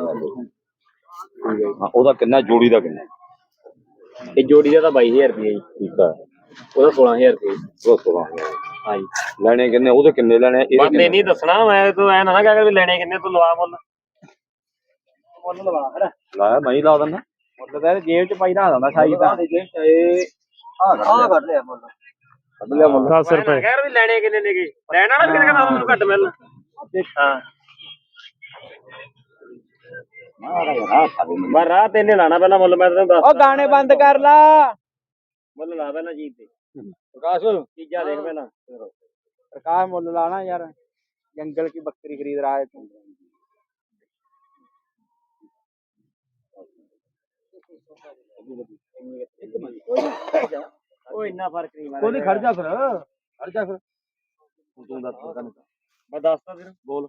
ਹਾਂ ਉਹਦਾ ਕਿੰਨਾ ਜੋੜੀ ਦਾ ਕਿੰਨਾ ਇਹ ਜੋੜੀ ਦਾ ਤਾਂ 22000 ਰੁਪਏ ਜੀ। ਠੀਕ ਆ ਉਹਦਾ 16000 ਰੁਪਏ ਉਹ 16 ਹਾਂਜੀ। ਲੈਣੇ ਕਿੰਨੇ? ਉਹਦੇ ਕਿੰਨੇ ਲੈਣੇ? ਬੰਦੇ ਕਿੰਨੇ? ਨਹੀਂ ਦੱਸਣਾ ਮੈਂ ਤੂੰ ਐ ਨਾ ਨਾ ਕਹਿ ਵੀ ਲੈਣੇ ਕਿੰਨੇ ਤੂੰ ਲਵਾ ਮੁੱਲ। ਮੁੱਲ ਲਵਾ ਫਿਰ। ਲਾਇਆ ਮੈਂ ਹੀ ਲਾ ਦਿੰਦਾ। ਮੁੱਲ ਤਾਂ ਜੇਬ ਚ ਪਾਈ ਨਾ ਹੁੰਦਾ ਸਾਈ ਦਾ ਆ ਕੱਢ ਲਿਆ। ਮੁੱਲ। ਕੱਢ ਲਿਆ ਮੁੱਲ। 10 ਰੁਪਏ। ਕਹਿ ਵੀ ਲੈਣੇ ਕਿੰਨੇ ਨੇਗੇ। ਲੈਣ ਵਾਲਾ ਕਿੰਨੇ ਕਹਿੰਦਾ ਤੁਹਾਨੂੰ ਘੱਟ ਮਿਲਣਾ ਹਾਂ। ਮੈਂ ਰਾਹ ਤੇ ਨੇ ਲਾਣਾ ਪਹਿਲਾਂ ਮੁੱਲ ਮੈਂ ਤੈਨੂੰ ਦੱਸ ਉਹ ਗਾਣੇ ਬੰਦ ਕਰ ਲਾ। ਮੁੱਲ ਲਾ ਪਹਿਲਾਂ ਜੀ ਤੇ। ਪ੍ਰਕਾਸ਼ ਚੀਜ਼ਾਂ ਦੇਖ ਪਹਿਲਾਂ। ਪ੍ਰਕਾਸ਼ ਮੁੱਲ ਲਾਣਾ ਯਾਰ। ਜੰਗਲ ਕੀ ਬੱਕਰੀ ਖਰੀਦ ਰਹਾ ਹੈ ਤੂੰ। ਉਹ ਇੰਨਾ ਫ਼ਰਕ ਨਹੀਂ ਮਾਰਾ ਕੋਈ ਖੜ ਜਾ ਫਿਰ ਖੜ ਜਾ ਫਿਰ। ਤੂੰ ਦੱਸ ਮੈਂ ਦੱਸਦਾ ਫਿਰ। ਬੋਲ।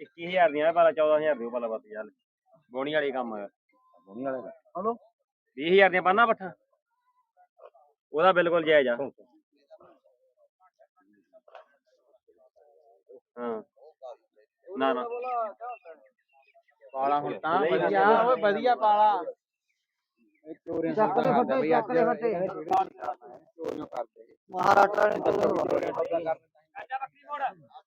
21000 ਦੀਆਂ ਪਹਿਲਾਂ 14000 ਦਿਓ ਪਹਿਲਾਂ ਬਸ ਯਾਰ। ਬੋਣੀ ਵਾਲੀ ਕੰਮ। ਹੈ ਬੋਣੀ ਵਾਲੇ ਦਾ ਹਲੋ। 20000 ਦੀਆਂ ਪਾਣਾ ਪੱਠਾ। ਉਹਦਾ ਬਿਲਕੁਲ ਜਾਇਜ਼ ਆ। ਹਾਂ। ਨਾ ਨਾ। ਪਾਲਾ ਹੁਣ ਤਾਂ ਵਧੀਆ। ਓਏ ਵਧੀਆ ਪਾਲਾ। ਮਹਾਰਾਸ਼ਟਰ ਨੇ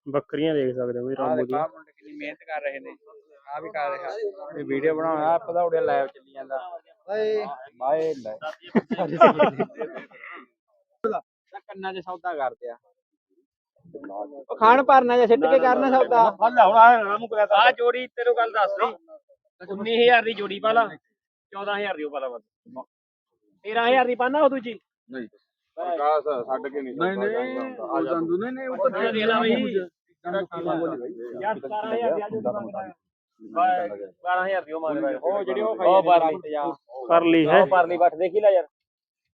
ਬੱਕਰੀਆਂ ਦੇਖ ਸਕਦੇ ਹੋ ਰਾਮੂ ਦੇਖ ਦੀ ਆਹ ਮੁੰਡੇ ਕਿੰਨੀ ਮਿਹਨਤ ਕਰ ਰਹੇ ਨੇ। ਆ ਵੀ ਕਰ ਰਿਹਾ। ਇਹ ਵੀਡੀਓ ਬਣਾਉਣਾ ਆ ਪਧੌੜੇ ਲਾਈਵ ਚੱਲੀ ਜਾਂਦਾ। ਓਏ ਬਾਏ ਲੈ। ਕੰਨਾਂ 'ਚ ਸੌਦਾ ਕਰਦੇ ਆ। ਉਹ ਖਾਣ ਭਰਨਾ ਜਾਂ ਸਿੱਟ ਕੇ ਕਰਨਾ ਸੌਦਾ? ਹੁਣ ਆ ਰਾਮੂ ਕੋਲ ਆ ਜੋੜੀ ਤੈਨੂੰ ਗੱਲ ਦੱਸ ਰਹੀ 19000 ਦੀ ਜੋੜੀ ਪਾ ਲਾ 14000 ਦੀ ਉਹ ਪਾ ਲਾ ਬਸ। 13000 ਦੀ ਪਾਣਾ ਉਹ ਦੂਜੀ? ਨਹੀਂ। ਪ੍ਰਕਾਸ਼ ਛੱਡ ਕੇ ਨਹੀਂ ਨਹੀਂ ਨਹੀਂ ਉਹ ਦੰਦੂ ਨਹੀਂ ਨਹੀਂ ਉਹ ਇਹ ਦੇ ਲਾ ਬਈ। ਬਈ ਯਾਰ 17000 ਦੀ ਆ ਜੋੜੀ ਮੰਗਦਾ 12000 ਦੀ ਉਹ ਮੰਗਦਾ ਉਹ ਜਿਹੜੀ ਉਹ ਉਹ ਖਾਈ ਪਰਲੀ ਕਰ ਲਈ ਹੈ। ਉਹ ਪਰਲੀ ਬੱਠ ਦੇਖੀ ਲੈ ਯਾਰ।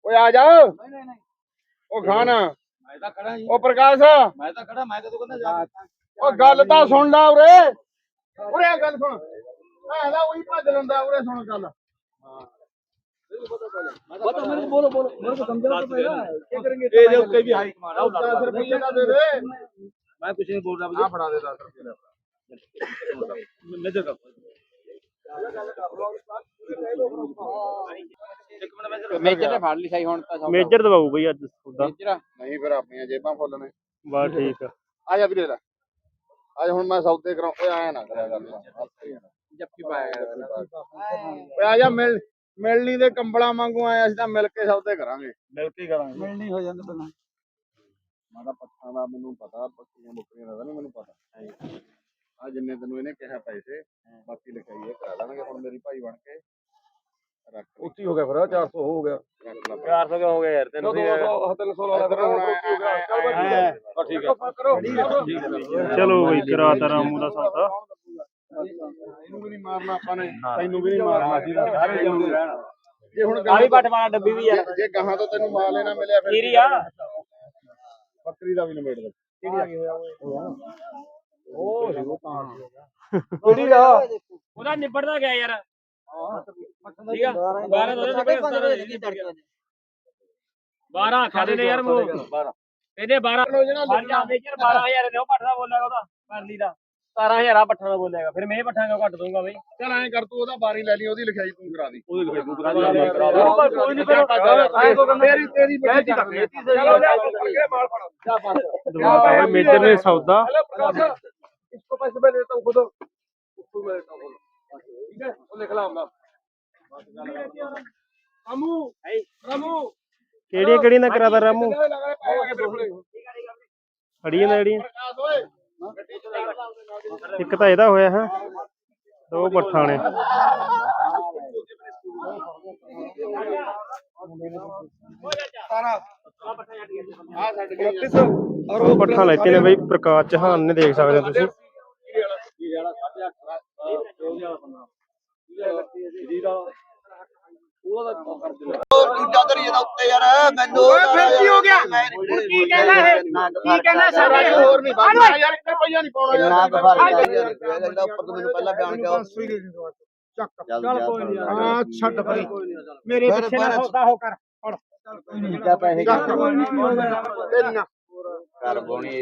ਓਏ ਆ ਜਾ। ਉਹ ਖਾਨ। ਮੈਂ ਤਾਂ ਖੜਾ ਜੀ ਉਹ ਪ੍ਰਕਾਸ਼। ਮੈਂ ਤਾਂ ਖੜਾ ਮੈਂ ਤਾਂ ਤੂੰ ਕਹਿੰਦਾ ਜਾ। ਉਹ ਗੱਲ ਤਾਂ ਸੁਣ ਲੈ ਉਰੇ। ਉਰੇ ਆ ਗੱਲ ਸੁਣ। ਮੈਂ ਤਾਂ ਉਹੀ ਭੱਜ ਲੈਂਦਾ ਉਰੇ ਸੁਣ ਗੱਲ। ਬਤਾ ਮੇਰੇ ਬੋਲੋ ਬੋਲੋ। ਮੇਰੇ ਕੋ ਸਮਝਾ ਤਾਂ ਪਹਿਲਾਂ। ਕੀ ਕरेंगे ਇਹਦੇ ਉੱਤੇ ਵੀ ਹਾਈ ਕਮਾਂਡ ਆ 10 ਰੁਪਏ ਦਾ ਦੇ ਦੇ। ਮੈਂ ਕੁਛ ਨਹੀਂ ਬੋਲ ਰਿਹਾ ਆ ਫੜਾ ਦੇ 10 ਰੁਪਏ ਦਾ। ਨਜ਼ਰ ਮੇਜਰ ਨੇ ਫੜ ਲਈ ਸਹੀ ਹੁਣ ਤਾਂ ਮੇਜਰ ਦਵਾਊ ਬਈ ਅੱਜ ਸੌਦਾ। ਮੇਜਰ ਨਹੀਂ ਫਿਰ ਆਪਣੀਆਂ ਜੇਬਾਂ ਫੁੱਲ ਨੇ। ਬਾ ਠੀਕ ਆ। ਆ ਜਾ ਵੀਰੇ ਲੈ। ਅੱਜ ਹੁਣ ਮੈਂ ਸੌਦੇ ਕਰਾਂ ਓਏ ਆਇਆ ਨਾ ਕਰਿਆ ਗੱਲ ਜੱਫੀ ਪਾਇਆ ਗਿਆ ਓਏ ਆ ਜਾ ਮਿਲ ਮਿਲਣੀ ਦੇ ਕੰਬਲਾਂ ਵਾਂਗੂ ਆਏ ਅਸੀਂ ਤਾਂ ਮਿਲ ਕੇ ਸੌਦੇ ਕਰਾਂਗੇ। ਮਿਲ ਕੇ ਕਰਾਂਗੇ। ਮਿਲਣੀ ਹੋ ਜਾਂਦੇ ਪਹਿਲਾਂ। ਮੈਂ ਤਾਂ ਪੱਠਾਂ ਦਾ ਮੈਨੂੰ ਪਤਾ ਬੱਕਰੀਆਂ ਬੁੱਕਰੀਆਂ ਦਾ ਤਾਂ ਨਹੀਂ ਮੈਨੂੰ ਪਤਾ। ਆ ਜਿੰਨੇ ਤੈਨੂੰ ਇਹਨੇ ਕਿਹਾ ਪੈਸੇ ਬਾਕੀ ਲਿਖਾਈ ਇਹ ਕਰਾ ਲੈਣਗੇ ਹੁਣ ਮੇਰੀ ਭਾਈ ਬਣ ਕੇ ਰੱਖ ਹੋ ਗਿਆ ਫਿਰ 400 ਹੋ ਗਿਆ। ਰੱਖ ਲਾ 400 ਕਿਉਂ ਹੋ ਗਿਆ ਯਾਰ? ਤੈਨੂੰ ਵੀ 300 ਵਾਲਾ ਫਿਰ ਹੋ ਗਿਆ। ਚੱਲ ਬਈ ਠੀਕ ਹੈ। ਕਰੋ ਚਲੋ ਬਈ ਕਰਾਤਾ ਰਾਮੂ ਦਾ ਸੌਦਾ। ਇਹਨੂੰ ਵੀ ਨਹੀਂ ਮਾਰਨਾ ਆਪਾਂ ਨੇ। ਤੈਨੂੰ ਵੀ ਨਹੀਂ ਮਾਰਨਾ। ਸੀ ਸਾਰੇ ਜਿਉਂਦੇ ਰਹਿਣ। ਜੇ ਹੁਣ ਆ ਵੀ ਪੱਠ ਵਾਲਾ ਡੱਬੀ ਵੀ ਯਾਰ ਜੇ- ਜੇ ਗਾਹਾਂ ਤੋਂ ਤੈਨੂੰ ਮਾਲ ਲੈਣਾ ਮਿਲਿਆ ਫਿਰ ਕੀਰੀ ਆ। ਬੱਕਰੀ ਦਾ ਵੀ ਨਿਬੇੜ ਦੇ। ਕਿਹੜੀ ਦਾ ਉਹਦਾ ਨਿਬੜਦਾ ਗਿਆ ਯਾਰ। ਠੀਕ 12 ਖਾਦੇ ਨੇ ਯਾਰ ਮੂੰਹ। 12 ਇਹਦੇ 12 ਸਾਡਾ ਮੇਜਰ 12000 ਨੇ ਉਹ ਪੱਠਾ ਬੋਲਿਆ ਉਹਦਾ ਪਰਲੀ ਦਾ। 17000 ਆ ਪੱਠਾ ਦਾ ਬੋਲਿਆਗਾ ਫਿਰ ਮੈਂ ਇਹ ਘੱਟ ਦੂੰਗਾ ਬਈ? ਚਲ ਐਂ ਕਰ ਤੂੰ ਉਹਦਾ ਬਾਰੀ ਲੈ ਲਈ ਉਹਦੀ ਲਿਖਾਈ ਤੂੰ ਕਰਾ ਦੀ। ਉਹਦੀ ਲਿਖਾਈ ਤੂੰ ਕਰਾ ਦੀ। ਕੋਈ ਨਹੀਂ ਫਿਰ ਐਂ ਕੋ ਕਹਿੰਦਾ ਤੇਰੀ ਤੇਰੀ ਬੇਇੱਜ਼ਤੀ ਕਰ ਚਲੋ ਲੈ ਤੂੰ ਅੱਗੇ ਮਾਲ ਫੜਾ ਜਾ ਬਸ ਮੇਜਰ ਨੇ ਸੌਦਾ। पैसे मैं लेता हूँ खुद उसको मैं लेता हूँ ठीक है वो लिख लाऊंगा रामू रामू ਕਿਹੜੀਆਂ ਕਿਹੜੀਆਂ ਨਾ ਕਰਾਦਾ ਰਾਮੂ? ਫੜੀਆਂ ਨਾ ਜਿਹੜੀਆਂ। ਇੱਕ ਤਾਂ ਇਹਦਾ ਹੋਇਆ ਹੈ। ਦੋ ਪੱਠਾਂ ਨੇ। ਔਰ ਉਹ ਪੱਠਾਂ ਲੈਤੇ ਨੇ ਬਈ ਪ੍ਰਕਾਸ਼ ਚਹਾਨ ਨੇ ਦੇਖ ਸਕਦੇ ਹੋ ਤੁਸੀਂ। ਦੂਜਾ ਧਰੀ ਇਹਦਾ ਉੱਤੇ ਯਾਰ ਮੈਨੂੰ ਫਿਰ ਕੀ ਹੋ ਗਿਆ ਕੀ ਕਹਿਣਾ ਹੈ ਕੀ ਕਹਿਣਾ ਸਾਰਾ ਹੋਰ ਨਹੀਂ ਬਾਬਾ ਯਾਰ 1 ਰੁਪਿਆ ਨਹੀਂ ਪਾਉਣਾ ਯਾਰ ਨਾ ਫ਼ਰਕ ਆ ਯਾਰ ਇਹਦਾ ਉੱਪਰ ਤੋਂ ਮੈਨੂੰ ਪਹਿਲਾਂ ਬਿਆਨ ਕਿਹਾ ਚੱਲ ਕੋਈ ਨਹੀਂ ਹਾਂ ਛੱਡ ਪਰੇ ਮੇਰੇ ਪਿੱਛੇ ਨਾ ਸੌਦਾ ਹੋ ਕਰ ਕਿਆ ਪੈਸੇ ਤਿੰਨ ਕਰ ਬੋਣੀ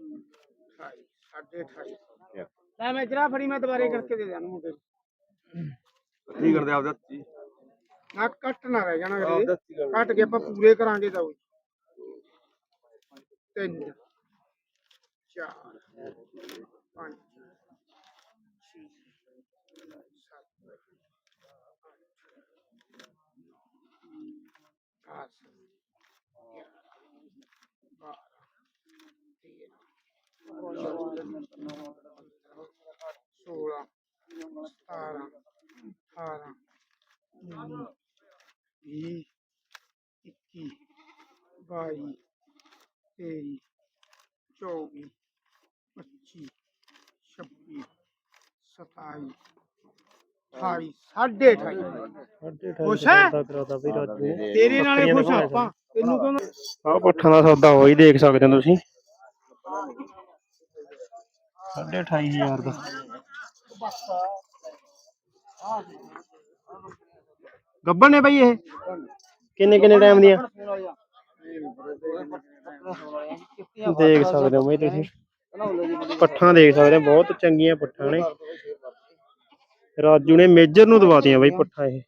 28 28 ਲੈ ਮੈਂ ਜਰਾ ਫੜੀ ਮੈਂ ਦੁਬਾਰੇ ਕਰਕੇ ਦੇ ਦੇਣਾ ਮੁੰਡੇ ਕੀ ਕਰਦੇ ਆਪਦਾ ਜੀ? ਨਾ ਕੱਟ ਨਾ ਰਹਿ ਜਾਣਾ ਕਰੇ ਕੱਟ ਕੇ ਆਪਾਂ ਪੂਰੇ ਕਰਾਂਗੇ ਤਾਂ ਉਹ। ਤਿੰਨ ਚਾਰ ਪੰਜ ਛੇ ਸੱਤ ਅੱਠ ਆਸ ਬਾਰਾਂ ਤੇਰਾਂ ਸੋਲਾਂ ਸਤਾਰਾਂ ਅਠਾਰਾਂ ਚੌਵੀ ਪੱਚੀ ਛੱਬੀ ਸਤਾਈ ਅਠਾਈ ਸਾਢੇ ਖੁਸ਼ ਹੈ ਤੇਰੇ ਨਾਲੇ ਖੁਸ਼ ਆਪਾਂ ਤੈਨੂੰ ਕਹਿੰਦਾ ਆ ਪੱਠਾਂ ਦਾ ਸੌਦਾ ਹੋਈ ਦੇਖ ਸਕਦੇ ਹੋ ਤੁਸੀਂ साढ़े अठाई हज़ार का गबन है भाई ये किन्ने किन्ने टाइम दिया? देख सकते हो भाई तुम पठा देख सकते बहुत चंगी पठा ने। राजू ने मेजर नवा दी भाई पठा ये।